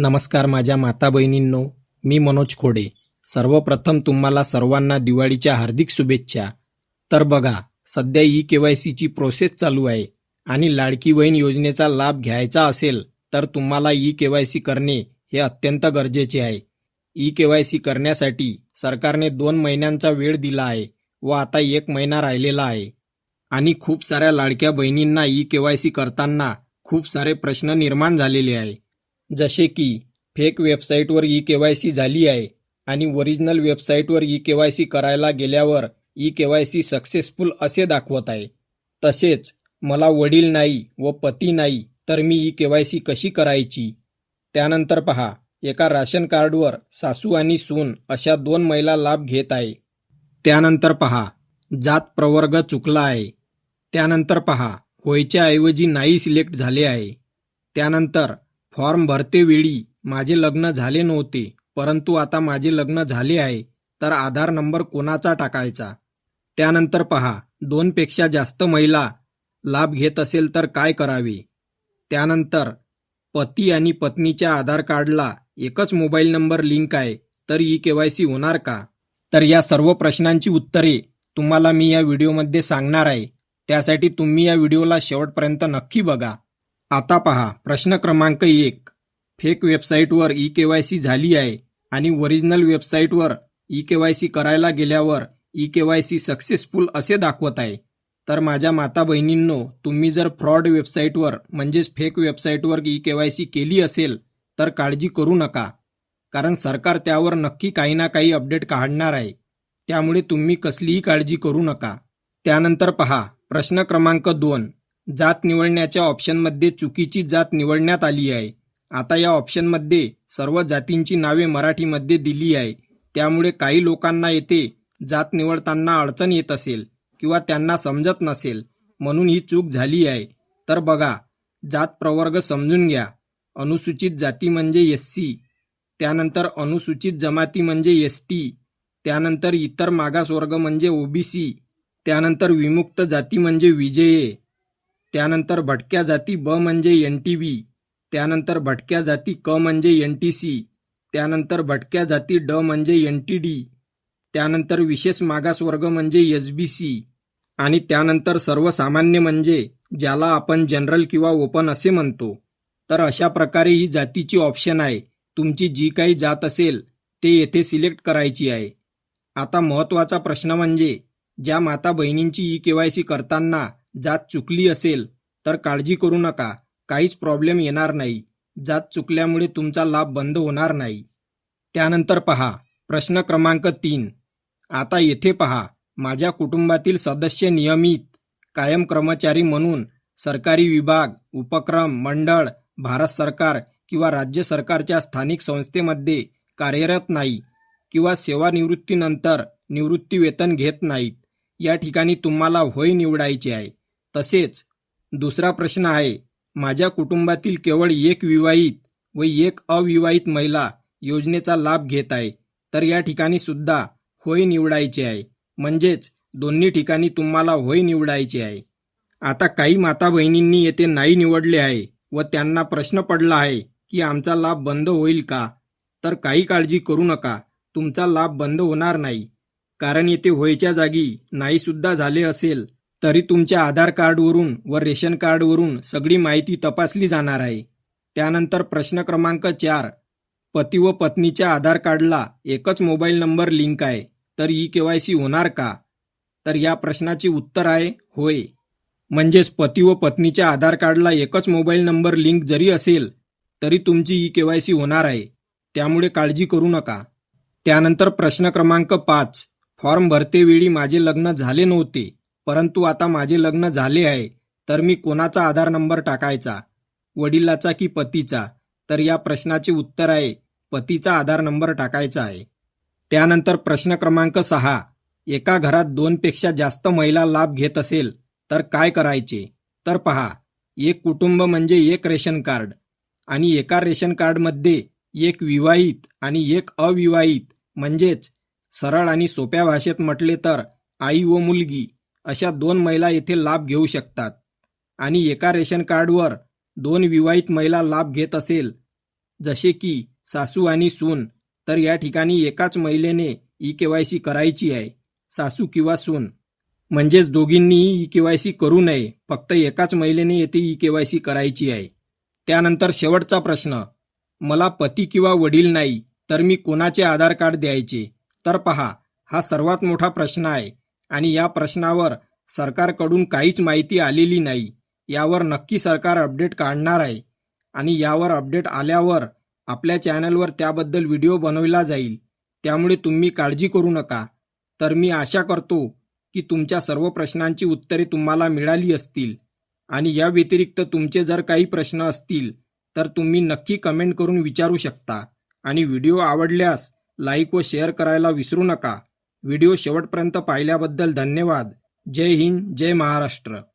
नमस्कार माझ्या माता बहिणींनो मी मनोज खोडे. सर्वप्रथम तुम्हाला सर्वांना दिवाळीच्या हार्दिक शुभेच्छा. तर बघा सध्या ई के वाय सीची प्रोसेस चालू आहे आणि लाडकी बहीण योजनेचा लाभ घ्यायचा असेल तर तुम्हाला ई के वाय सी करणे हे अत्यंत गरजेचे आहे. ई के वाय सी करण्यासाठी सरकारने दोन महिन्यांचा वेळ दिला आहे व आता एक महिना राहिलेला आहे. आणि खूप साऱ्या लाडक्या बहिणींना ई के वाय सी करताना खूप सारे प्रश्न निर्माण झालेले आहे. जसे की फेक वेबसाईटवर ई के वाय सी झाली आहे आणि ओरिजिनल वेबसाईटवर ई के वाय सी करायला गेल्यावर E K Y C successful असे दाखवत आहे. तसेच मला वडील नाही व पती नाही तर मी ई के वाय सी कशी करायची? त्यानंतर पहा एका राशन कार्डवर सासू आणि सून अशा दोन महिला लाभ घेत आहे. त्यानंतर पहा जात प्रवर्ग चुकला आहे. त्यानंतर पहा होयच्या ऐवजी नाही सिलेक्ट झाले आहे. त्यानंतर फॉर्म भरते वेळी माझे लग्न झाले नव्हते परंतु आता माझे लग्न झाले आहे तर आधार नंबर कोणाचा टाकायचा? त्यानंतर पहा दोनपेक्षा जास्त महिला लाभ घेत असेल तर काय करावे? त्यानंतर पती आणि पत्नीच्या आधार कार्डला एकच मोबाईल नंबर लिंक आहे तर ई के वाय सी होणार का? तर या सर्व प्रश्नांची उत्तरे तुम्हाला मी या व्हिडिओमध्ये सांगणार आहे त्यासाठी तुम्ही या व्हिडिओला शेवटपर्यंत नक्की बघा. आता पहा प्रश्न क्रमांक एक. फेक वेबसाईटवर ई के वाय सी झाली आहे आणि ओरिजिनल वेबसाईटवर ई के वाय सी करायला गेल्यावर E K Y C successful असे दाखवत आहे. तर माझ्या माता बहिणींनो तुम्ही जर फ्रॉड वेबसाईटवर म्हणजेच फेक वेबसाईटवर ई के वाय सी केली असेल तर काळजी करू नका. कारण सरकार त्यावर नक्की काही ना काही अपडेट काढणार आहे. त्यामुळे तुम्ही कसलीही काळजी करू नका. त्यानंतर पहा प्रश्न क्रमांक दोन. जात निवडण्याच्या ऑप्शनमध्ये चुकीची जात निवडण्यात आली आहे. आता या ऑप्शनमध्ये सर्व जातींची नावे मराठीमध्ये दिली आहे. त्यामुळे काही लोकांना येथे जात निवडताना अडचण येत असेल किंवा त्यांना समजत नसेल म्हणून ही चूक झाली आहे. तर बघा जात प्रवर्ग समजून घ्या. अनुसूचित जाती म्हणजे एस सी त्यानंतर अनुसूचित जमाती म्हणजे एस टी त्यानंतर इतर मागासवर्ग म्हणजे ओबीसी त्यानंतर विमुक्त जाती म्हणजे विजये त्यानंतर भटक्या जाती ब म्हणजे एन टी व्ही त्यानंतर भटक्या जाती क म्हणजे एन टी सी त्यानंतर भटक्या जाती ड म्हणजे एन टी डी त्यानंतर विशेष मागासवर्ग म्हणजे एस बी सी आणि त्यानंतर सर्वसामान्य म्हणजे ज्याला आपण जनरल किंवा ओपन असे म्हणतो. तर अशा प्रकारे ही जातीची ऑप्शन आहे. तुमची जी काही जात असेल ते येथे सिलेक्ट करायची आहे. आता महत्त्वाचा प्रश्न म्हणजे ज्या माता बहिणींची ई के वाय सी करताना जात चुकली असेल तर काळजी करू नका काहीच प्रॉब्लेम येणार नाही. जात चुकल्यामुळे तुमचा लाभ बंद होणार नाही. त्यानंतर पहा प्रश्न क्रमांक तीन. आता येथे पहा माझ्या कुटुंबातील सदस्य नियमित कायम कर्मचारी म्हणून सरकारी विभाग उपक्रम मंडळ भारत सरकार किंवा राज्य सरकारच्या स्थानिक संस्थेमध्ये कार्यरत नाही किंवा सेवानिवृत्तीनंतर निवृत्ती वेतन घेत नाहीत. या ठिकाणी तुम्हाला होय निवडायचे आहे. तसेच दुसरा प्रश्न आहे माझ्या कुटुंबातील केवळ एक विवाहित व एक अविवाहित महिला योजनेचा लाभ घेत आहे तर या ठिकाणी सुद्धा होय निवडायचे आहे. म्हणजेच दोन्ही ठिकाणी तुम्हाला होय निवडायचे आहे. आता काही माता बहिणींनी येथे नाही निवडले आहे व त्यांना प्रश्न पडला आहे की आमचा लाभ बंद होईल का? तर काही काळजी करू नका तुमचा लाभ बंद होणार नाही. कारण येथे होयच्या जागी नाही सुद्धा झाले असेल तरी तुमच्या आधार कार्डवरून व रेशन कार्डवरून सगळी माहिती तपासली जाणार आहे. त्यानंतर प्रश्न क्रमांक चार पती व पत्नीच्या आधार कार्डला एकच मोबाईल नंबर लिंक आहे. तर ई के वाय सी होणार का? तर या प्रश्नाचे उत्तर आहे होय. म्हणजेच पती व पत्नीच्या आधार कार्डला एकच मोबाईल नंबर लिंक जरी असेल तरी तुमची ई के वाय सी होणार आहे. त्यामुळे काळजी करू नका. त्यानंतर प्रश्न क्रमांक पाच फॉर्म भरतेवेळी माझे लग्न झाले नव्हते. परंतु आता माझे लग्न झाले आहे तर मी कोणाचा आधार नंबर टाकायचा? वडिलाचा की पतीचा? तर या प्रश्नाचे उत्तर आहे पतीचा आधार नंबर टाकायचा आहे. त्यानंतर प्रश्न क्रमांक सहा. एका घरात दोनपेक्षा जास्त महिला लाभ घेत असेल तर काय करायचे? तर पहा एक कुटुंब म्हणजे एक रेशन कार्ड आणि एका रेशन कार्डमध्ये एक विवाहित आणि एक अविवाहित म्हणजेच सरळ आणि सोप्या भाषेत म्हटले तर आई व मुलगी. अशा दोन महिला येथे लाभ घेऊ शकतात. आणि एका रेशन कार्डवर दोन विवाहित महिला लाभ घेत असेल. जसे की सासू आणि सून. तर या ठिकाणी एकाच महिलेने ई के वाय सी करायची आहे. सासू किंवा सून. म्हणजेच दोघींनीही ई के वाय सी करू नये. फक्त एकाच महिलेने येथे ई के वाय सी करायची आहे. त्यानंतर शेवटचा प्रश्न. मला पती किंवा वडील नाही तर मी कोणाचे आधार कार्ड द्यायचे? तर पहा हा सर्वात मोठा प्रश्न आहे. आणि या प्रश्नावर सरकारकडून काहीच माहिती आलेली नाही. यावर नक्की सरकार अपडेट काढणार आहे. आणि यावर अपडेट आल्यावर आपल्या चॅनलवर त्याबद्दल व्हिडिओ बनवला जाईल. त्यामुळे तुम्ही काळजी करू नका. तर मी आशा करतो की तुमच्या सर्व प्रश्नांची उत्तरे तुम्हाला मिळाली असतील. आणि या व्यतिरिक्त तुमचे जर काही प्रश्न असतील तर तुम्ही नक्की कमेंट करून विचारू शकता. आणि व्हिडिओ आवडल्यास लाईक व शेअर करायला विसरू नका. व्हिडिओ शेवटपर्यंत पाहिल्याबद्दल धन्यवाद. जय हिंद जय महाराष्ट्र.